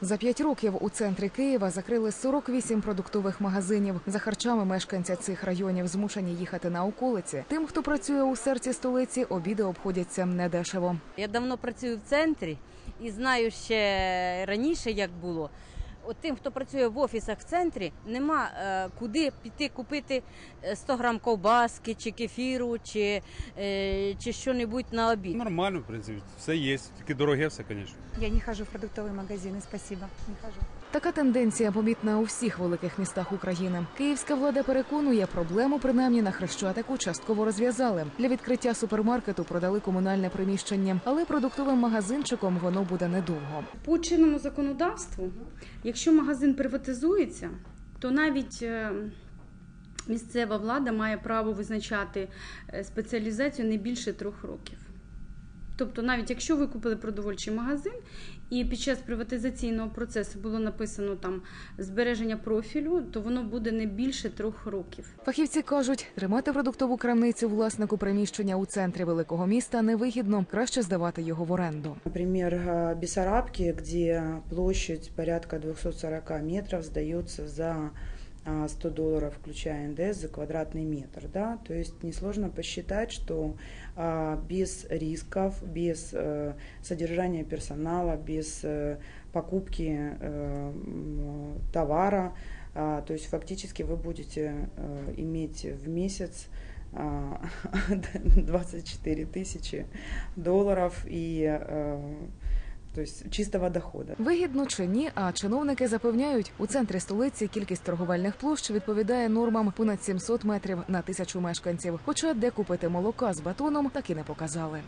За п'ять років у центрі Києва закрили 48 продуктових магазинів. За харчами мешканці цих районів змушені їхати на околиці. Тим, хто працює у серці столиці, обіди обходяться недешево. Я давно працюю в центрі і знаю ще раніше, як було. От тим, хто працює в офісах в центрі, нема е, куди піти купити е, 100 грам ковбаски, чи кефіру, чи, е, чи що-небудь на обід. Нормально, в принципі, все є. Тільки дороге все, звісно. Я не хожу в продуктовые магазины, спасибо, не хожу. Така тенденція помітна у всіх великих містах України. Київська влада переконує, проблему принаймні на хрещатику частково розв'язали. Для відкриття супермаркету продали комунальне приміщення, але продуктовим магазинчиком воно буде недовго. По чинному законодавству, якщо магазин приватизується, то навіть е, місцева влада має право визначати е, спеціалізацію не більше трьох років. Тобто, навіть якщо ви купили продовольчий магазин, і під час приватизаційного процесу було написано там збереження профілю, то воно буде не більше трьох років. Фахівці кажуть, тримати продуктову крамницю власнику приміщення у центрі великого міста невигідно, краще здавати його в оренду. Например, э, Бессарабки, где площадь порядка 240 метров сдается за 100 долларов, включая НДС, за квадратный метр. Да? То есть несложно посчитать, что а, без рисков, без э, содержания персонала, без э, покупки э, товара, а, то есть фактически вы будете иметь в месяц а, 24 тысячи долларов и то есть чистого доходу. Вигідно чи ні, а чиновники запевняють, у центрі столиці кількість торговельних площ відповідає нормам понад 700 метрів на тисячу мешканців. Хоча де купити молока з батоном, так і не показали.